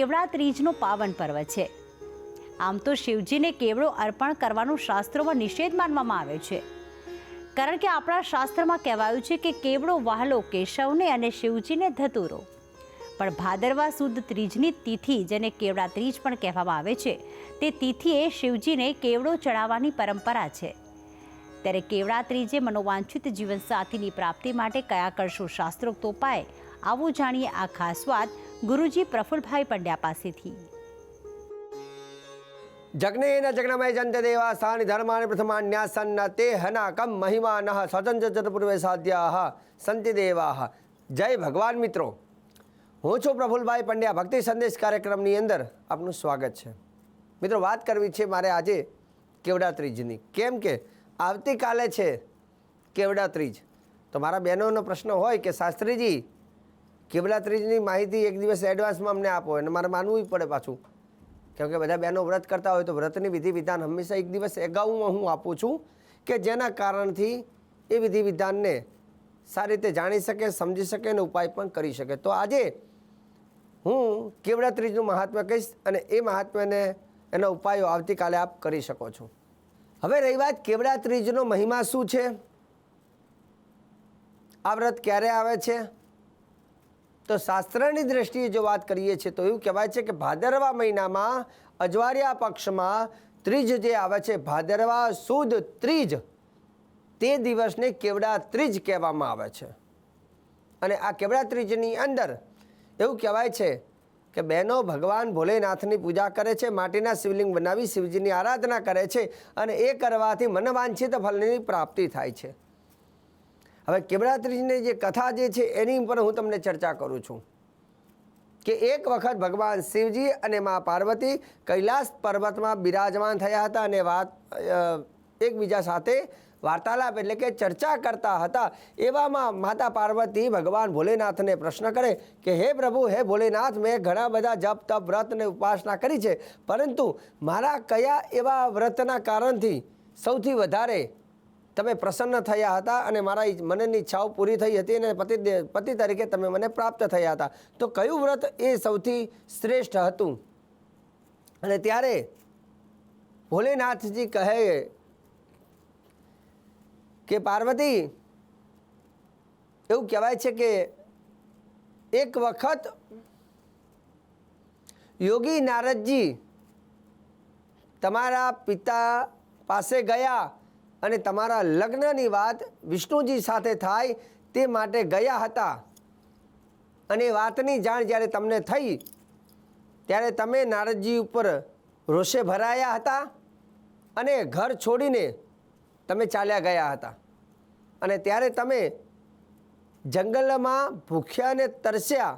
કેવડા ત્રીજનો પાવન પર્વ છે. આમ તો શિવજીને કેવડો અર્પણ કરવાનું શાસ્ત્રોમાં નિષેધ માનવામાં આવે છે. કારણ કે આપણા શાસ્ત્રમાં કહેવાયું છે કે કેવડો વહાલો કેશવને અને શિવજીને ધતુરો. પણ ભાદરવા સુદ ત્રીજની તિથિ જેને કેવડા ત્રીજ પણ કહેવામાં આવે છે, તે તિથિએ શિવજીને કેવડો ચડાવવાની પરંપરા છે. ત્યારે કેવડા ત્રીજે મનોવાંછિત જીવનસાથીની પ્રાપ્તિ માટે કયા કરશો શાસ્ત્રોક્ત ઉપાય આવું જાણીએ આ ખાસ વાત ગુરુજી પ્રફુલભાઈ પંડ્યા પાસેથી. જગ્નેન જગ્નમય જંત દેવા સ્થાનિ ધર્માની પ્રથમાન્યાસન્ન તે હનાકમ મહિમાન સ્વતંત્ર ચતુર્પૂર્વે સાધ્યા સંતિ દેવા જય ભગવાન મિત્રો. હું છું પ્રફુલભાઈ પંડ્યા, ભક્તિ સંદેશ કાર્યક્રમની અંદર આપનું સ્વાગત છે. મિત્રો, વાત કરવી છે મારે આજે કેવડા ત્રીજની કેમ કે આવતીકાલે છે કેવડા ત્રીજ તો મારા બહેનોનો પ્રશ્ન હોય કે શાસ્ત્રીજી કેવડા ત્રીજની માહિતી એક દિવસ એડવાન્સમાં અમને આપો અને મારે માનવું પડે પાછું. કેમકે બધા બહેનો વ્રત કરતા હોય તો વ્રતની વિધિ વિધાન હંમેશા એક દિવસ અગાઉમાં હું આપું છું કે જેના કારણથી એ વિધિ વિધાનને સારી રીતે જાણી શકે, સમજી શકે અને ઉપાય પણ કરી શકે. તો આજે હું કેવડા ત્રીજનું મહાત્મ્ય કહીશ અને એ મહાત્મ્યને એના ઉપાયો આવતીકાલે આપ કરી શકો છો. હવે રહી વાત કેવડા ત્રીજનો મહિમા શું છે? આ વ્રત ક્યારે આવે છે? તો શાસ્ત્રની દ્રષ્ટિએ જો વાત કરીએ છીએ, તો એવું કહેવાય છે કે ભાદરવા મહિનામાં અજવાળિયા પક્ષમાં ત્રીજ જે આવે છે, ભાદરવા સુદ ત્રીજ, તે દિવસને કેવડા ત્રીજ કહેવામાં આવે છે. અને આ કેવડા ત્રીજની અંદર એવું કહેવાય છે કે બહેનો ભગવાન ભોલેનાથની પૂજા કરે છે, માટીના શિવલિંગ બનાવી શિવજીની આરાધના કરે છે અને એ કરવાથી મનવાંછિત ફલની પ્રાપ્તિ થાય છે. હવે કેમડાત્રીજની જે કથા જે છે એની ઉપર હું તમને ચર્ચા કરું છું કે એક વખત ભગવાન શિવજી અને મા પાર્વતી કૈલાસ પર્વતમાં બિરાજમાન થયા હતા અને વાત એકબીજા સાથે વાર્તાલાપ એટલે કે ચર્ચા કરતા હતા. એવામાં માતા પાર્વતી ભગવાન ભોલેનાથને પ્રશ્ન કરે કે, હે પ્રભુ, હે ભોલેનાથ, મેં ઘણા બધા જપ, તપ, વ્રત અને ઉપાસના કરી છે, પરંતુ મારા કયા એવા વ્રતના કારણથી સૌથી વધારે તમે પ્રસન્ન થયા હતા અને મારા મનની ઈચ્છાઓ પૂરી થઈ હતી અને પતિ પતિ તરીકે તમે મને પ્રાપ્ત થયા હતા. તો કયું વ્રત એ સૌથી શ્રેષ્ઠ હતું? અને ત્યારે ભોલેનાથજી કહે કે, પાર્વતી, એવું કહેવાય છે કે એક વખત યોગી નારદજી તમારા પિતા પાસે ગયા અને તમારા લગ્નની વાત વિષ્ણુજી સાથે થાય તે માટે ગયા હતા. અને વાતની જાણ જ્યારે તમને થઈ, ત્યારે તમે નારદજી ઉપર રોષે ભરાયા હતા અને ઘર છોડીને તમે ચાલ્યા ગયા હતા. અને ત્યારે તમે જંગલમાં ભૂખ્યા ને તરસ્યા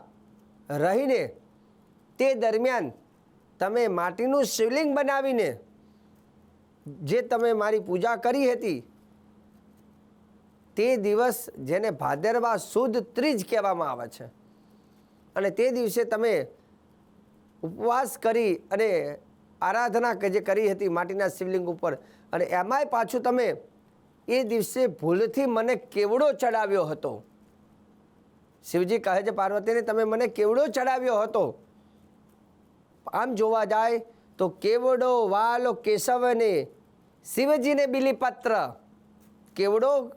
રહીને તે દરમિયાન તમે માટીનું શિવલિંગ બનાવીને જે તમે મારી પૂજા કરી હતી, તે દિવસ જેને ભાદરવા સુદ ત્રીજ કહેવામાં આવે છે. અને તે દિવસે તમે ઉપવાસ કરી અને આરાધના કે જે કરી હતી માટીના શિવલિંગ ઉપર, અને એમાંય પાછું તમે એ દિવસે ભૂલથી મને કેવડો ચડાવ્યો હતો. શિવજી કહે છે, પાર્વતીને, તમે મને કેવડો ચડાવ્યો હતો? આમ જોવા જાય તો કેવડો વાલો કેશવને શિવજીને બિલીપત્ર? કેવડો?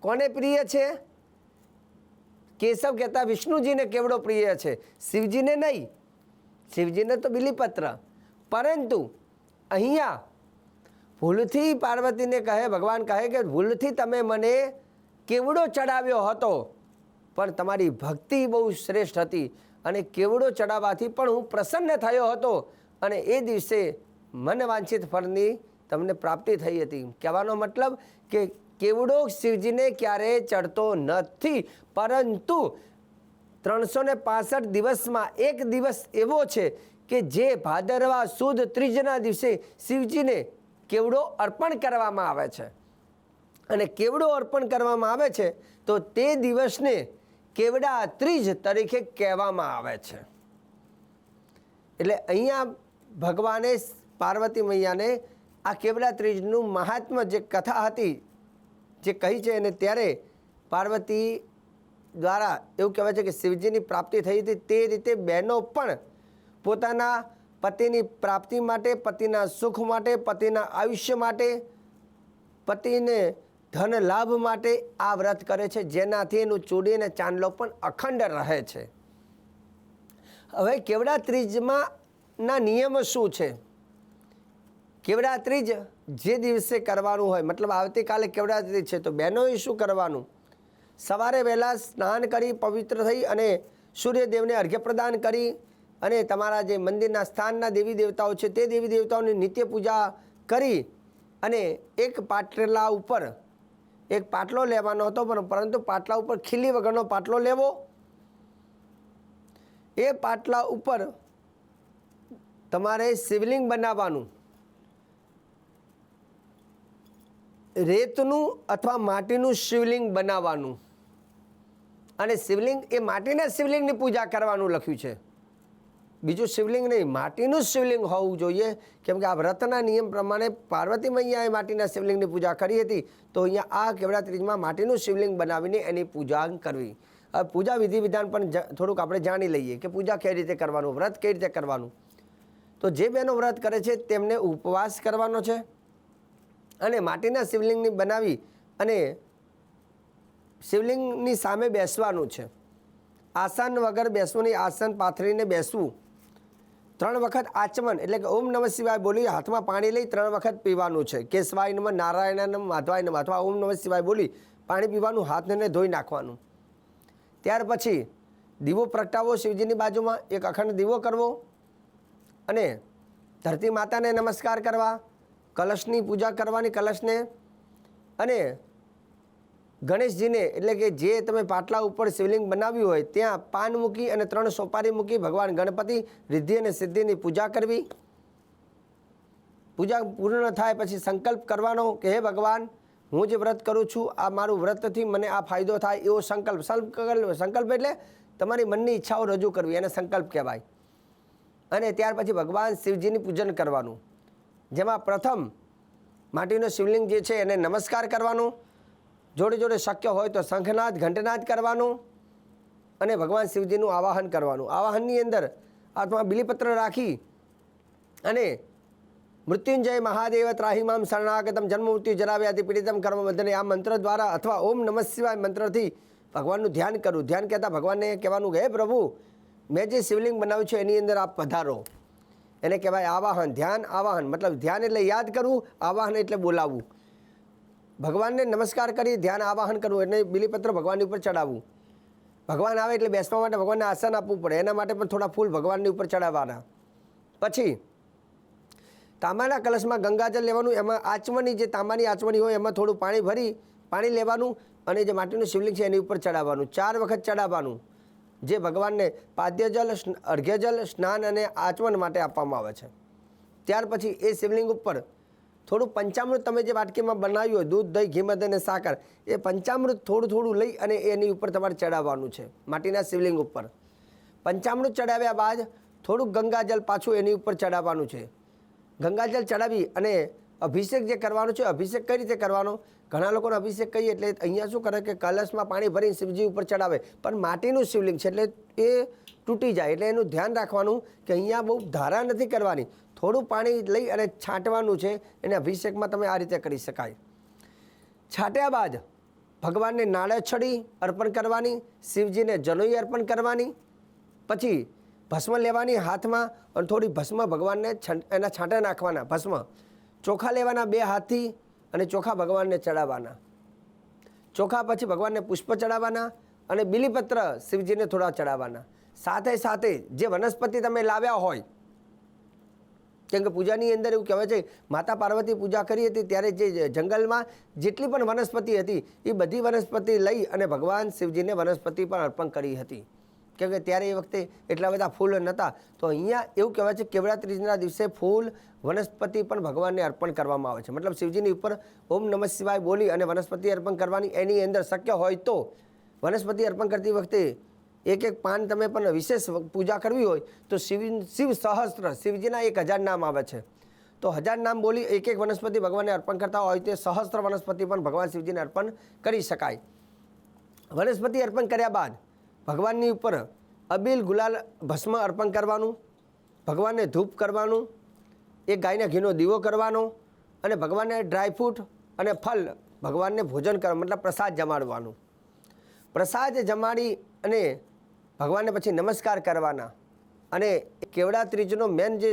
કોને પ્રિય છે? કેશવ કહેતા વિષ્ણુજીને કેવડો પ્રિય છે? શિવજીને નહીં. શિવજીને તો બિલીપત્ર. પરંતુ અહીંયા ભૂલથી પાર્વતીને કહે, ભગવાન કહે કે ભૂલથી તમે મને કેવડો ચડાવ્યો હતો? પણ તમારી ભક્તિ બહુ શ્રેષ્ઠ હતી અને કેવડો ચડાવવાથી પણ હું પ્રસન્ન થયો હતો. અને એ દિવસે મન વાંછિત ફળની તમને પ્રાપ્તિ થઈ હતી. કહેવાનો મતલબ કે કેવડો શિવજીને ક્યારેય ચડતો નથી, પરંતુ ત્રણસો ને પાસઠ દિવસમાં એક દિવસ એવો છે કે જે ભાદરવા સુદ ત્રીજના દિવસે શિવજીને કેવડો અર્પણ કરવામાં આવે છે. અને કેવડો અર્પણ કરવામાં આવે છે, તો તે દિવસને કેવડા ત્રીજ તરીકે કહેવામાં આવે છે. એટલે અહીંયા ભગવાને પાર્વતી મૈયાને આ કેવડા ત્રીજનું મહાત્મ્ય જે કથા હતી, જે કહી છે અને ત્યારે પાર્વતી દ્વારા એવું કહેવાય છે કે શિવજીની પ્રાપ્તિ થઈ હતી તે રીતે બહેનો પણ પોતાના પતિની પ્રાપ્તિ માટે, પતિના સુખ માટે, પતિના આયુષ્ય માટે, પતિને ધન લાભ માટે આ વ્રત કરે છે. જેનાથી એનું ચૂડી અને ચાંદલો પણ અખંડ રહે છે. હવે કેવડા ત્રીજમાં ના, નિયમ શું છે? કેવડાત્રી જ જે દિવસે કરવાનું હોય, મતલબ આવતીકાલે કેવડાત્રી છે, તો બહેનોએ શું કરવાનું? સવારે વહેલા સ્નાન કરી, પવિત્ર થઈ અને સૂર્યદેવને અર્ઘ્ય પ્રદાન કરી અને તમારા જે મંદિરના સ્થાનના દેવી દેવતાઓ છે, તે દેવી દેવતાઓની નિત્ય પૂજા કરી અને એક પાટલા ઉપર એક પાટલો લેવાનો હતો, પણ પરંતુ પાટલા ઉપર ખીલી વગરનો પાટલો લેવો. એ પાટલા ઉપર તમારે શિવલિંગ બનાવવાનું. રેતનું અથવા માટીનું શિવલિંગ બનાવવાનું. અને શિવલિંગ એ માટીના શિવલિંગની પૂજા કરવાનું લખ્યું છે. બીજું શિવલિંગ નહીં, માટીનું શિવલિંગ હોવું જોઈએ. કેમ કે આ વ્રતના નિયમ પ્રમાણે પાર્વતી મૈયાએ માટીના શિવલિંગની પૂજા કરી હતી. તો અહીંયા આ કેવડા ત્રીજમાં માટીનું શિવલિંગ બનાવીને એની પૂજા કરવી. હવે પૂજા વિધિ વિધાન પણ થોડુંક આપણે જાણી લઈએ કે પૂજા કઈ રીતે કરવાનું, વ્રત કઈ રીતે કરવાનું. તો જે બહેનો વ્રત કરે છે તેમને ઉપવાસ કરવાનો છે અને માટીના શિવલિંગની બનાવી અને શિવલિંગની સામે બેસવાનું છે. આસન વગર બેસવું નહીં આસન પાથરીને બેસવું. ત્રણ વખત આચમન એટલે કે ઓમ નમઃ શિવાય બોલી હાથમાં પાણી લઈ ત્રણ વખત પીવાનું છે. કેશવાય નમઃ, નારાયણ નમ, માધવાય નમ અથવા ઓમ નમઃ શિવાય બોલી પાણી પીવાનું, હાથને ધોઈ નાખવાનું. ત્યાર પછી દીવો પ્રગટાવો શિવજીની બાજુમાં, એક અખંડ દીવો કરવો. અને ધરતી માતાને નમસ્કાર કરવા, કલશની પૂજા કરવાની કલશને અને ગણેશજીને એટલે કે જે તમે પાટલા ઉપર શિવલિંગ બનાવ્યું હોય ત્યાં પાન મૂકી અને ત્રણ સોપારી મૂકી ભગવાન ગણપતિ રિદ્ધિ અને સિદ્ધિની પૂજા કરવી. પૂજા પૂર્ણ થાય પછી સંકલ્પ કરવાનો કે હે ભગવાન, હું જે વ્રત કરું છું, આ મારું વ્રતથી મને આ ફાયદો થાય એવો સંકલ્પ. સંકલ્પ સંકલ્પ એટલે તમારી મનની ઈચ્છાઓ રજૂ કરવી, એને સંકલ્પ કહેવાય. અને ત્યાર પછી ભગવાન શિવજીની પૂજન કરવાનું. જેમાં પ્રથમ માટીનો શિવલિંગ જે છે એને નમસ્કાર કરવાનું. જોડે જોડે શક્ય હોય તો શંખનાદ, ઘંટનાદ કરવાનું અને ભગવાન શિવજીનું આવાહન કરવાનું. આવાહનની અંદર હાથમાં બિલીપત્ર રાખી અને મૃત્યુંજય મહાદેવ ત્રાહિમામ શરણાગતમ જન્મ મૃત્યુ જરાવ્યાથી પીડિતમ કર્મ બંધને આ મંત્ર દ્વારા અથવા ઓમ નમઃ શિવાય મંત્રથી ભગવાનનું ધ્યાન કરવું ધ્યાન કહેતા ભગવાનને કહેવાનું, હે પ્રભુ મેં જે શિવલિંગ બનાવ્યું છે એની અંદર આપ પધારો. એને કહેવાય આવાહન, ધ્યાન, આવાહન. મતલબ ધ્યાન એટલે યાદ કરવું, આવાહન એટલે બોલાવવું. ભગવાનને નમસ્કાર કરી, ધ્યાન, આવાહન કરવું એટલે બિલીપત્ર ભગવાનની ઉપર ચડાવવું. ભગવાન આવે એટલે બેસવા માટે ભગવાનને આસન આપવું પડે. એના માટે પણ થોડા ફૂલ ભગવાનની ઉપર ચડાવવાના. પછી, તાંબાના કલશમાં ગંગાજળ લેવાનું, એમાં આચમની જે તાંબાની આચમની હોય એમાં થોડું પાણી ભરી, પાણી લેવાનું અને જે માટીનું શિવલિંગ છે એની ઉપર ચડાવવાનું. ચાર વખત ચડાવવાનું. જે ભગવાનને પાદ્યજલ અર્ઘ્યજલ, સ્નાન અને આચમન માટે આપવામાં આવે છે. ત્યાર પછી એ શિવલિંગ ઉપર થોડું પંચામૃત તમે જે વાટકીમાં બનાવ્યું હોય, દૂધ, દહીં, ઘી, મધ અને સાકર, એ પંચામૃત થોડું થોડું લઈ અને એની ઉપર તમારે ચડાવવાનું છે, માટીના શિવલિંગ ઉપર. પંચામૃત ચડાવ્યા બાદ થોડુંક ગંગાજલ પાછું એની ઉપર ચડાવવાનું છે. ગંગાજલ ચડાવી અને અભિષેક જે કરવાનો છે, અભિષેક કઈ રીતે કરવાનો? ઘણા લોકોને અભિષેક કહીએ એટલે અહીંયા શું કરે કે કલશમાં પાણી ભરીને શિવજી ઉપર ચડાવે. પણ માટીનું શિવલિંગ છે એટલે એ તૂટી જાય એટલે એનું ધ્યાન રાખવાનું કે અહીંયા બહુ ધારા નથી કરવાની. થોડું પાણી લઈ અને છાંટવાનું છે, એને અભિષેકમાં તમે આ રીતે કરી શકાય. છાંટ્યા બાદ ભગવાનને નાળેછડી અર્પણ કરવાની, શિવજીને જનોઈ અર્પણ કરવાની, પછી ભસ્મ લેવાની હાથમાં અને થોડી ભસ્મ ભગવાનને એના છાંટા નાખવાના, ભસ્મ. ચોખા લેવાના બે હાથથી અને ચોખા ભગવાનને ચડાવવાના. ચોખા પછી ભગવાનને પુષ્પ ચડાવવાના અને બિલીપત્ર શિવજીને થોડા ચડાવવાના. સાથે સાથે જે વનસ્પતિ તમે લાવ્યા હોય, કેમ કે પૂજાની અંદર એવું કહેવાય છે, માતા પાર્વતી પૂજા કરી હતી ત્યારે જે જંગલમાં જેટલી પણ વનસ્પતિ હતી, એ બધી વનસ્પતિ લઈ અને ભગવાન શિવજીને વનસ્પતિ પણ અર્પણ કરી હતી. કેમ કે ત્યારે એ વખતે એટલા બધા ફૂલ નહોતા. તો અહીંયા એવું કહેવાય છે કેવડા ત્રીજના દિવસે ફૂલ વનસ્પતિ પણ ભગવાનને અર્પણ કરવામાં આવે છે. મતલબ શિવજીની ઉપર ઓમ નમઃ શિવાય બોલી અને વનસ્પતિ અર્પણ કરવાની એની અંદર શક્ય હોય તો વનસ્પતિ અર્પણ કરતી વખતે એક એક પાન તમે પણ વિશેષ પૂજા કરવી હોય તો શિવ શિવ સહસ્ત્ર, શિવજીના એક હજાર નામ આવે છે. તો હજાર નામ બોલી એક એક વનસ્પતિ ભગવાનને અર્પણ કરતા હોય તે સહસ્ત્ર વનસ્પતિ પણ ભગવાન શિવજીને અર્પણ કરી શકાય. વનસ્પતિ અર્પણ કર્યા બાદ ભગવાનની ઉપર અબીલ ગુલાલ ભસ્મ અર્પણ કરવાનું, ભગવાનને ધૂપ કરવાનું, એ ગાયના ઘીનો દીવો કરવાનો અને ભગવાનને ડ્રાયફ્રૂટ અને ફલ ભગવાનને ભોજન કરવા, મતલબ પ્રસાદ જમાડવાનું. પ્રસાદ જમાડી અને ભગવાનને પછી નમસ્કાર કરવાના. અને કેવડા ત્રીજનો મેન જે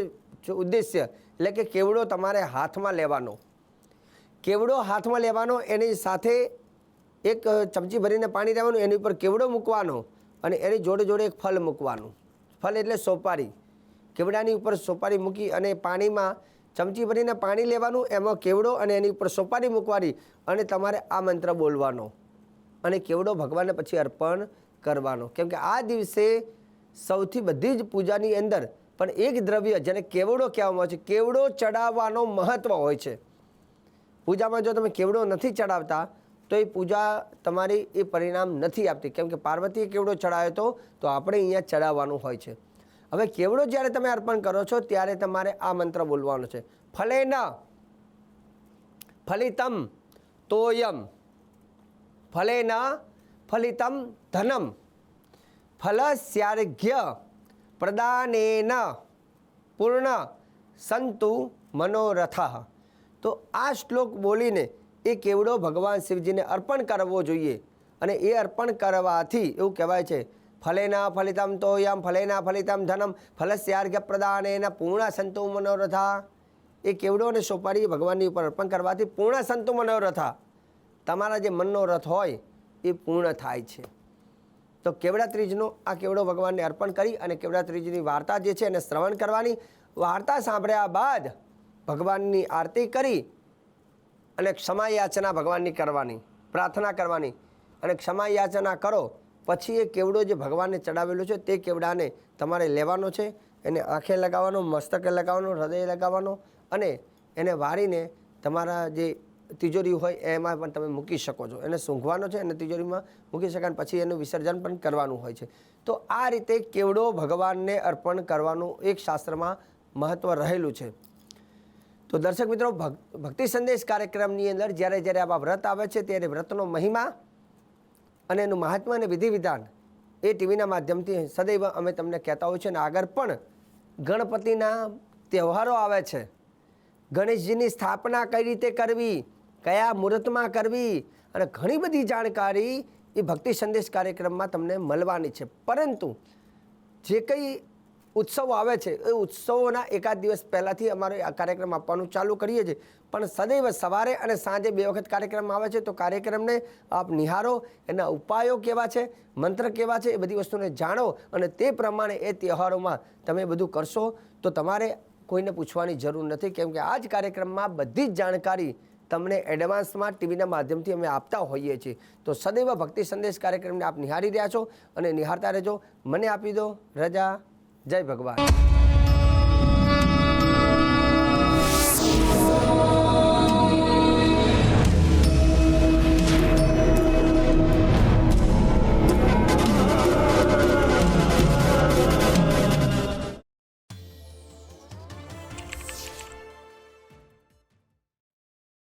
ઉદ્દેશ્ય, એટલે કે કેવડો તમારે હાથમાં લેવાનો. કેવડો હાથમાં લેવાનો, એની સાથે એક ચમચી ભરીને પાણી લેવાનું એની ઉપર કેવડો મૂકવાનો અને એની જોડે જોડે એક ફલ મૂકવાનું. ફલ એટલે સોપારી. કેવડાની ઉપર સોપારી મૂકી અને પાણીમાં ચમચી ભરીને પાણી લેવાનું, એમાં કેવડો અને એની ઉપર સોપારી મૂકવાની અને તમારે આ મંત્ર બોલવાનો. અને કેવડો ભગવાનને પછી અર્પણ કરવાનો. કેમ કે આ દિવસે સૌથી બધી જ પૂજાની અંદર પણ એક દ્રવ્ય જેને કેવડો કહેવામાં આવે છે, કેવડો ચડાવવાનો મહત્ત્વ હોય છે. પૂજામાં જો તમે કેવડો નથી ચડાવતા તો એ પૂજા તમારી એ પરિણામ નથી આપતી. કેમ કે પાર્વતીએ કેવડો ચડાવ્યો હતો, તો આપણે અહીંયા ચડાવવાનું હોય છે. હવે કેવડો જ્યારે તમે અર્પણ કરો છો, ત્યારે તમારે આ મંત્ર બોલવાનો છે. ફલે ન ફલિતમ, તોયમ. ફલે ન ફલિતમ, ધનમ. ફલસ્યાર્ઘ્ય, પ્રદાનેન. પૂર્ણ, સંતુ, મનોરથ. તો આ શ્લોક બોલીને એ કેવડો ભગવાન શિવજીને અર્પણ કરવો જોઈએ? અને એ અર્પણ કરવાથી એવું કહેવાય છે ફલેના ફલિતમ તોયમ ફલેના ફલિતમ ધનમ, ફલસ્યાર્ઘ્ય એના પૂર્ણ સંતો મનોરથા. એ કેવડો અને સોપારી ભગવાનની ઉપર અર્પણ કરવાથી પૂર્ણ સંતુ મનોરથા. તમારા જે મનનો રથ હોય, એ પૂર્ણ થાય છે. તો કેવડા ત્રીજનો, આ કેવડો ભગવાનને અર્પણ કરી અને કેવડા ત્રીજની વાર્તા જે છે એને શ્રવણ કરવાની, વાર્તા સાંભળ્યા બાદ ભગવાનની આરતી કરી અને ક્ષમા યાચના ભગવાનની કરવાની, પ્રાર્થના કરવાની. અને ક્ષમા યાચના કરો, પછી એ કેવડો જે ભગવાનને ચડાવેલો છે તે કેવડાને તમારે લેવાનો છે, એને આંખે લગાવવાનો, મસ્તકે લગાવવાનો, હૃદય લગાવવાનો અને એને વાળીને તમારા જે તિજોરી હોય એમાં પણ તમે મૂકી શકો છો. એને સૂંઘવાનો છે અને તિજોરીમાં મૂકી શકાય પછી એનું વિસર્જન પણ કરવાનું હોય છે. તો આ રીતે કેવડો ભગવાનને અર્પણ કરવાનું એક શાસ્ત્રમાં મહત્ત્વ રહેલું છે. તો દર્શક મિત્રો, ભક- ભક્તિ સંદેશ કાર્યક્રમની અંદર જ્યારે જ્યારે આવા વ્રત આવે છે ત્યારે વ્રતનો મહિમા અને એનું મહાત્મ્ય અને વિધિ વિધાન એ ટીવીના માધ્યમથી સદૈવ અમે તમને કહેતા હોઈએ છીએ. અને આગળ પણ ગણપતિના તહેવારો આવે છે. ગણેશજીની સ્થાપના કઈ રીતે કરવી, કયા મુહૂર્તમાં કરવી અને ઘણી બધી જાણકારી એ ભક્તિ સંદેશ કાર્યક્રમમાં તમને મળવાની છે. પરંતુ જે કંઈ ઉત્સવો આવે છે. એ ઉત્સવોના એકાદ દિવસ પહેલાંથી અમારો આ કાર્યક્રમ આપવાનું ચાલુ કરીએ છીએ. પણ સદૈવ સવારે અને સાંજે બે વખત કાર્યક્રમ આવે છે. તો કાર્યક્રમને આપ નિહારો એના ઉપાયો કેવા છે? મંત્ર કેવા છે? એ બધી વસ્તુને જાણો અને તે પ્રમાણે એ તહેવારોમાં તમે બધું કરશો તો તમારે કોઈને પૂછવાની જરૂર નથી. કેમ કે આ જ કાર્યક્રમમાં બધી જ જાણકારી તમને એડવાન્સમાં ટીવીના માધ્યમથી અમે આપતા હોઈએ છીએ. તો સદૈવ ભક્તિ સંદેશ કાર્યક્રમને આપ નિહાળી રહ્યા છો અને નિહાળતા રહેજો. મને આપી દો રજા. જય ભગવાન.